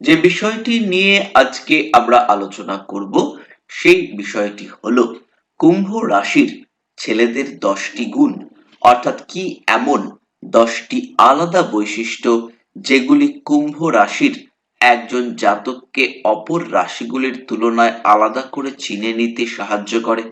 যে বিষয়টি নিয়ে আজকে আমরা আলোচনা করব, সেই বিষয়টি হলো কুম্ভ রাশির ছেলেদের দশটি গুণ, অর্থাৎ কি এমন দশটি আলাদা বৈশিষ্ট্য যেগুলি কুম্ভ রাশির একজন জাতককে অপর রাশিগুলির তুলনায় আলাদা করে চিনে নিতে সাহায্য করে?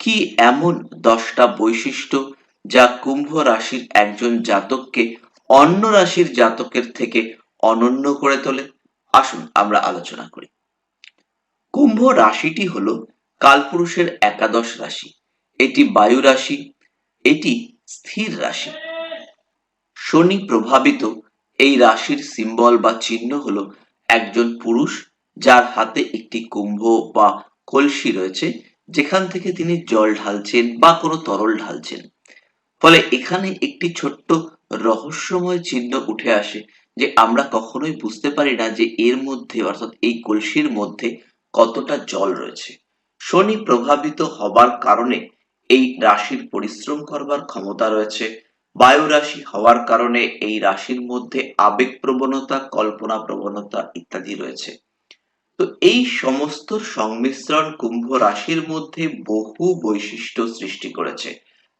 কি এমন দশটা বৈশিষ্ট্য যা কুম্ভ রাশির একজন জাতককে অন্য রাশির জাতকের থেকে অনন্য করে তোলে? আসুন আমরা আলোচনা করি। কুম্ভ রাশিটি হলো কালপুরুষের একাদশ রাশি। এটি বায়ু রাশি, এটি স্থির রাশি। শনি প্রভাবিত, এই রাশির সিম্বল বা চিহ্ন হলো একজন পুরুষ যার হাতে একটি কুম্ভ বা কলসি রয়েছে, যেখান থেকে তিনি জল ঢালছেন বা কোনো তরল ঢালছেন। ফলে এখানে একটি ছোট্ট রহস্যময় চিহ্ন উঠে আসে যে আমরা কখনোই বুঝতে পারি না যে এর মধ্যে, অর্থাৎ এই কলসির মধ্যে কতটা জল রয়েছে। শনি প্রভাবিত হবার কারণে এই রাশির পরিশ্রম করবার ক্ষমতা রয়েছে। বায়ু রাশি হওয়ার কারণে এই রাশির মধ্যে আবেগ প্রবণতা, কল্পনা প্রবণতা ইত্যাদি রয়েছে। তো এই সমস্ত সংমিশ্রণ কুম্ভ রাশির মধ্যে বহু বৈশিষ্ট্য সৃষ্টি করেছে।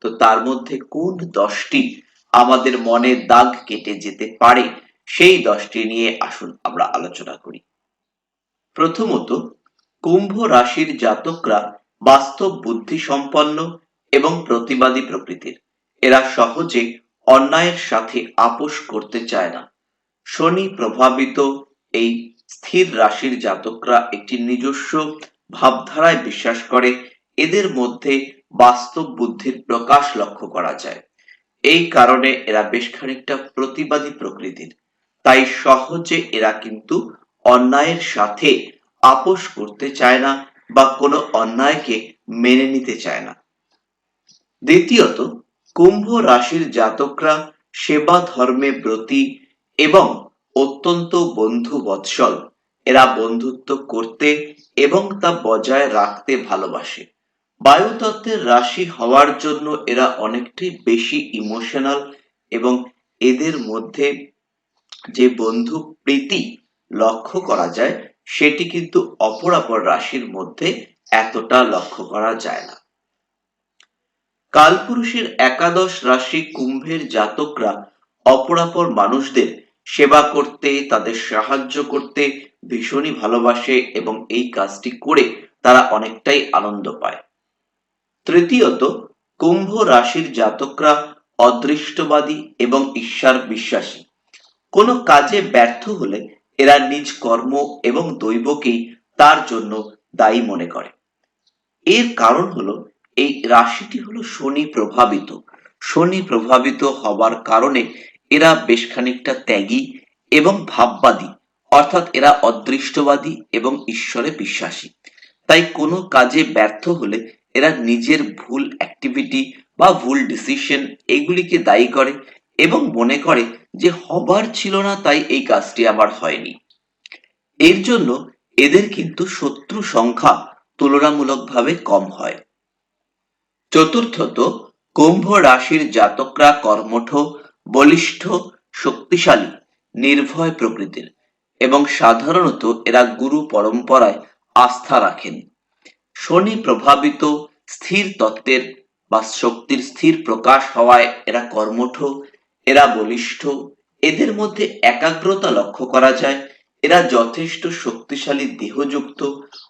তো তার মধ্যে কোন দশটি আমাদের মনে দাগ কেটে যেতে পারে সেই দশটি নিয়ে আসুন আমরা আলোচনা করি। প্রথমত, কুম্ভ রাশির জাতকরা বাস্তব বুদ্ধি সম্পন্ন এবং প্রতিবাদী প্রকৃতির। এরা সহজে অন্যায়ের সাথে আপোষ করতে চায় না। শনি প্রভাবিত এই স্থির রাশির জাতকরা একটি নিজস্ব ভাবধারায় বিশ্বাস করে, এদের মধ্যে বাস্তব বুদ্ধির প্রকাশ লক্ষ্য করা যায়। এই কারণে এরা বেশ খানিকটা প্রতিবাদী প্রকৃতির। তাই সহজে এরা কিন্তু অন্যায়ের সাথে আপোষ করতে চায় না বা কোনো অন্যায়কে মেনে নিতে চায় না। দ্বিতীয়ত, কুম্ভ রাশির জাতকরা সেবা ধর্মে ব্রতী এবং অত্যন্ত বন্ধু বৎসল এরা বন্ধুত্ব করতে এবং তা বজায় রাখতে ভালোবাসে। বায়ুতত্ত্বের রাশি হওয়ার জন্য এরা অনেকটাই বেশি ইমোশনাল এবং এদের মধ্যে যে বন্ধু প্রীতি লক্ষ্য করা যায়, সেটি কিন্তু অপরাপর রাশির মধ্যে এতটা লক্ষ্য করা যায় না। কালপুরুষের একাদশ রাশি কুম্ভের জাতকরা অপরাপর মানুষদের সেবা করতে, তাদের সাহায্য করতে ভীষণই ভালোবাসে এবং এই কাজটি করে তারা অনেকটাই আনন্দ পায়। তৃতীয়ত, কুম্ভ রাশির জাতকরা অদৃষ্টবাদী এবং ঈশ্বর বিশ্বাসী। কোনো কাজে ব্যর্থ হলে এরা নিজ কর্ম এবং দৈবকেই তার জন্য দায়ী মনে করে। এর কারণ হলো, এই রাশিটি হলো শনি প্রভাবিত। শনি প্রভাবিত হবার কারণে এরা বেশ খানিকটা ত্যাগী এবং ভাববাদী, অর্থাৎ এরা অদৃষ্টবাদী এবং ঈশ্বরে বিশ্বাসী। তাই কোনো কাজে ব্যর্থ হলে এরা নিজের ভুল অ্যাক্টিভিটি বা ভুল ডিসিশন এগুলিকে দায়ী করে এবং মনে করে যে হবার ছিল না, তাই এই কাজটি আবার হয়নি। এর জন্য এদের কিন্তু শত্রু সংখ্যা তুলনামূলকভাবে কম হয়। চতুর্থত, কুম্ভ রাশির জাতকরা কর্মঠ, বলিষ্ঠ, শক্তিশালী, নির্ভয় প্রকৃতির এবং সাধারণত এরা গুরু পরম্পরায় আস্থা রাখেন। শনি প্রভাবিত স্থির তত্ত্বের বা শক্তির স্থির প্রকাশ হওয়ায় এরা কর্মঠ এরা বলিষ্ঠ, এদের মধ্যে একাগ্রতা লক্ষ্য করা যায়, এরা যথেষ্ট শক্তিশালী, দেহযুক্ত,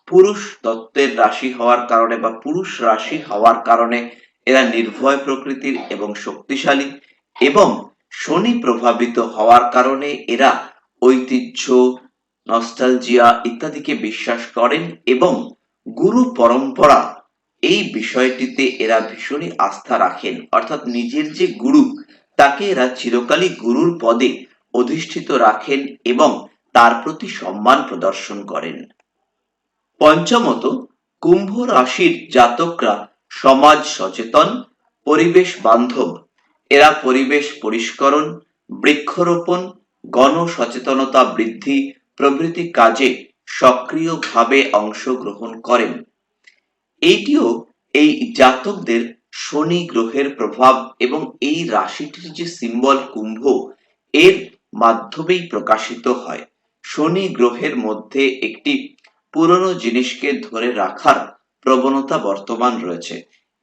পুরুষ তত্ত্বের রাশি হওয়ার কারণে বা পুরুষ রাশি হওয়ার কারণে এরা নির্ভয় প্রকৃতির এবং শক্তিশালী এবং শনি প্রভাবিত হওয়ার কারণে এরা ঐতিহ্য, নস্টালজিয়া ইত্যাদিকে বিশ্বাস করেন এবং গুরু পরম্পরা এই বিষয়টিতে এরা ভীষণই আস্থা রাখেন। অর্থাৎ নিজের যে গুরু তাকে এরা চিরকালই গুরুর পদে অধিষ্ঠিত রাখেন এবং তার প্রতি সম্মান প্রদর্শন করেন। পঞ্চমত, কুম্ভ রাশির জাতকরা সমাজ সচেতন, পরিবেশ বান্ধব। এরা পরিবেশ পরিষ্করণ, বৃক্ষরোপণ গণ সচেতনতা বৃদ্ধি প্রভৃতি কাজে সক্রিয়ভাবে অংশগ্রহণ করেন। এইটিও এই জাতকদের শনি গ্রহের প্রভাব এবং এই রাশিটির যে সিম্বল কুম্ভ, এর মাধ্যমেই প্রকাশিত হয়। শনি গ্রহের মধ্যে একটি পুরনো জিনিসকে ধরে রাখার প্রবণতা বর্তমান রয়েছে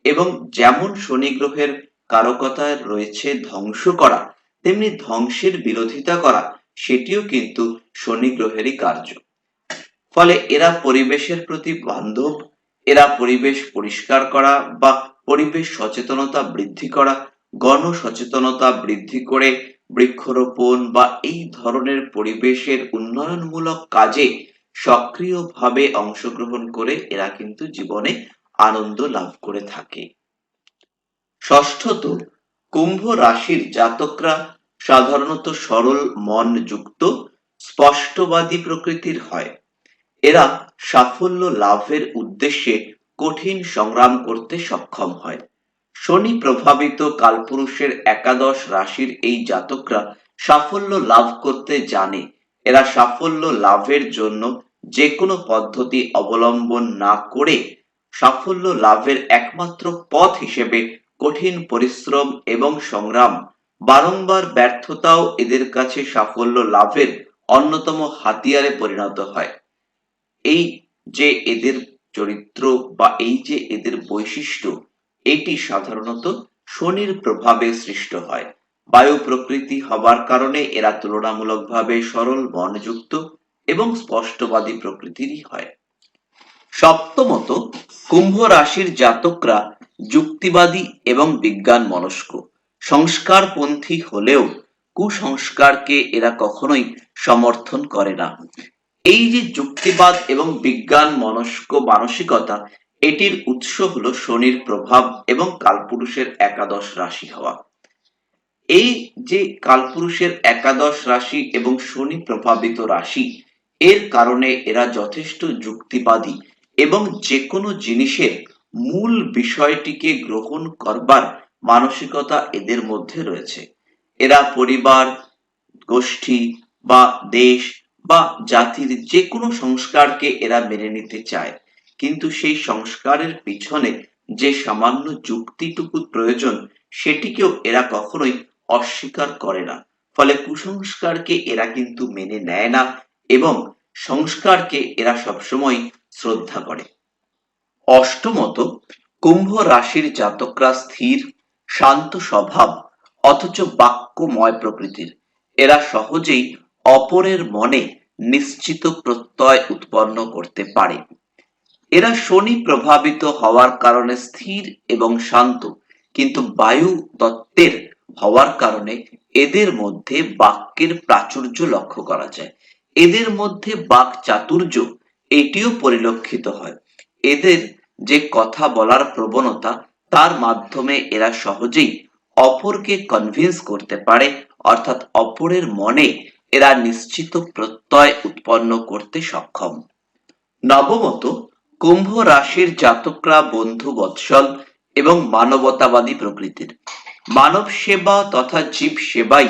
এবং যেমন শনি গ্রহের কারকতায় রয়েছে ধ্বংস করা, তেমনি ধ্বংসের বিরোধিতা করা, সেটিও কিন্তু শনি গ্রহেরই কার্য। ফলে এরা পরিবেশের প্রতি বান্ধব, এরা পরিবেশ পরিষ্কার করা বা পরিবেশ সচেতনতা বৃদ্ধি করা গণ সচেতনতা বৃদ্ধি করে বৃক্ষরোপণ বা এই ধরনের পরিবেশের উন্নয়নমূলক কাজে সক্রিয়ভাবে অংশগ্রহণ করে এরা কিন্তু জীবনে আনন্দ লাভ করে থাকে। ষষ্ঠত, কুম্ভ রাশির জাতকরা সাধারণত সরল মন যুক্ত স্পষ্টবাদী প্রকৃতির হয়। এরা সাফল্য লাভের উদ্দেশ্যে কঠিন সংগ্রাম করতে সক্ষম হয়। শনি প্রভাবিত কালপুরুষের একাদশ রাশির এই জাতকরা সাফল্য লাভ করতে জানে। এরা সাফল্য লাভের জন্য যে কোনো পদ্ধতি অবলম্বন না করে সাফল্য লাভের একমাত্র পথ হিসেবে কঠিন পরিশ্রম এবং সংগ্রাম, বারংবার ব্যর্থতাও এদের কাছে সাফল্য লাভের অন্যতম হাতিয়ারে পরিণত হয়। এই যে এদের চরিত্র বা এই যে এদের বৈশিষ্ট্য, এটি সাধারণত শনির প্রভাবে সৃষ্ট হয়। বায়ু প্রকৃতি হবার কারণে এরা তুলনামূলকভাবে সরল মনযুক্ত এবং স্পষ্টবাদী প্রকৃতিরই হয়। সপ্তমত, কুম্ভ রাশির জাতকরা যুক্তিবাদী এবং বিজ্ঞান মনস্ক সংস্কারপন্থী হলেও কুসংস্কারকে এরা কখনোই সমর্থন করে না। এই যে যুক্তিবাদ এবং বিজ্ঞান, মনস্ক, মানসিকতা, এটির উৎস হলো শনির প্রভাব এবং কালপুরুষের একাদশ রাশি হওয়া। এই যে কালপুরুষের একাদশ রাশি এবং শনি প্রভাবিত রাশি, এর কারণে এরা যথেষ্ট যুক্তিবাদী এবং যে কোনো জিনিসের মূল বিষয়টিকে গ্রহণ করবার মানসিকতা এদের মধ্যে রয়েছে। এরা পরিবার, গোষ্ঠী বা দেশ বা জাতির যে কোনো সংস্কারকে এরা মেনে নিতে চায়। কিন্তু সেই সংস্কারের পিছনে যে সামান্য যুক্তিটুকু প্রয়োজন, সেটিকেও এরা কখনোই অস্বীকার করে না। ফলে কুসংস্কারকে এরা কিন্তু মেনে নেয় না এবং সংস্কারকে এরা সবসময় শ্রদ্ধা করে। অষ্টমত, কুম্ভ রাশির জাতকরা স্থির, শান্ত স্বভাব, অথচ বাক্যময় প্রকৃতির। এরা সহজেই অপরের মনে নিশ্চিত প্রত্যয় উৎপন্ন করতে পারে। এরা শনি প্রভাবিত হওয়ার কারণে স্থির এবং শান্ত, কিন্তু বায়ু তত্ত্বের হওয়ার কারণে এদের মধ্যে বাক্যের প্রাচুর্য লক্ষ্য করা যায়। এদের মধ্যে বাক চাতুর্য এটিও পরিলক্ষিত হয়। এদের যে কথা বলার প্রবণতা, তার মাধ্যমে এরা সহজেই অপরকে কনভিন্স করতে পারে, অর্থাৎ অপরের মনে এরা নিশ্চিত প্রত্যয় উৎপন্ন করতে সক্ষম। নবমত, কুম্ভ রাশির জাতকরা বন্ধু বৎসল এবং মানবতাবাদী প্রকৃতির। মানব সেবা তথা জীব সেবাই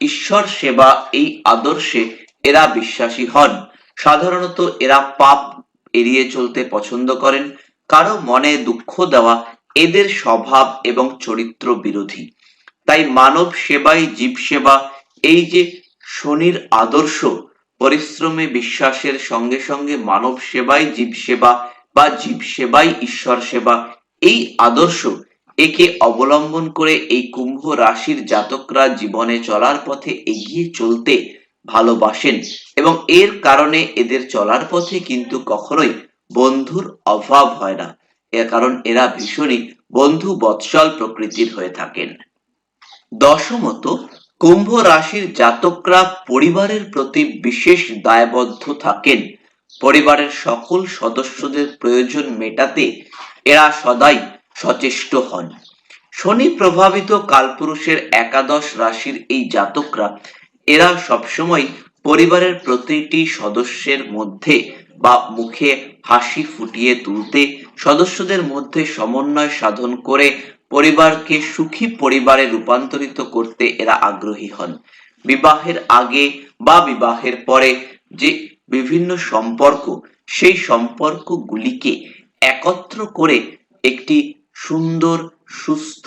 ঈশ্বর সেবা এই আদর্শে এরা বিশ্বাসী হন। সাধারণত এরা পাপ এড়িয়ে চলতে পছন্দ করেন। কারও মনে দুঃখ দেওয়া এদের স্বভাব এবং চরিত্র বিরোধী। তাই মানব সেবাই জীব সেবা। এই যে শনির আদর্শ পরিশ্রমে বিশ্বাসের সঙ্গে সঙ্গে মানব সেবাই জীব সেবা বা জীব সেবাই ঈশ্বর সেবা। এই আদর্শ একে অবলম্বন করে এই কুম্ভ রাশির জাতকরা জীবনে চলার পথে এগিয়ে চলতে ভালোবাসেন এবং এর কারণে এদের চলার পথে কিন্তু কখনোই বন্ধুর অভাব হয় না। এর কারণ এরা ভীষণই বন্ধু বৎসল প্রকৃতির হয়ে থাকেন। দশমত কুম্ভ রাশির জাতকরা পরিবারের প্রতি বিশেষ দায়বদ্ধ থাকেন। পরিবারের সকল সদস্যদের প্রয়োজন মেটাতে এরা সদাই সচেষ্ট হন। শনি প্রভাবিত কালপুরুষের একাদশ রাশির এই জাতকরা, এরা সবসময় পরিবারের প্রতিটি সদস্যের মধ্যে বা মুখে হাসি ফুটিয়ে তুলতে, সদস্যদের মধ্যে সমন্বয় সাধন করে পরিবারকে সুখী পরিবারে রূপান্তরিত করতে এরা আগ্রহী হন। বিবাহের আগে বা বিবাহের পরে যে বিভিন্ন সম্পর্ক, সেই সম্পর্কগুলিকে একত্র করে একটি সুন্দর, সুস্থ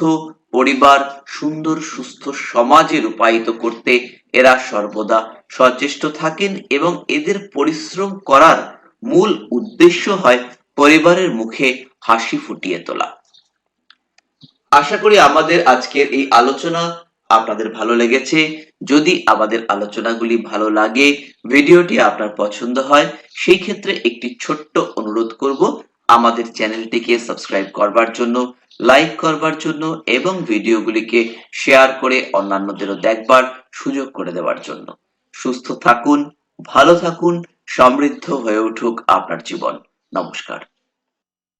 পরিবার, সুন্দর, সুস্থ সমাজে রূপায়িত করতে এরা সর্বদা সচেষ্ট থাকেন এবং এদের পরিশ্রম করার মূল উদ্দেশ্য হয় পরিবারের মুখে হাসি ফুটিয়ে তোলা। আশা করি আমাদের আজকের এই আলোচনা আপনাদের ভালো লেগেছে। যদি আমাদের আলোচনাগুলি ভালো লাগে, ভিডিওটি আপনার পছন্দ হয়, সেই ক্ষেত্রে একটি ছোট্ট অনুরোধ করব আমাদের চ্যানেলটিকে সাবস্ক্রাইব করবার জন্য, লাইক করবার জন্য এবং ভিডিওগুলিকে শেয়ার করে অন্যান্যদেরও দেখবার সুযোগ করে দেওয়ার জন্য। সুস্থ থাকুন, ভালো থাকুন, সমৃদ্ধ হয়ে উঠুক আপনার জীবন। নমস্কার।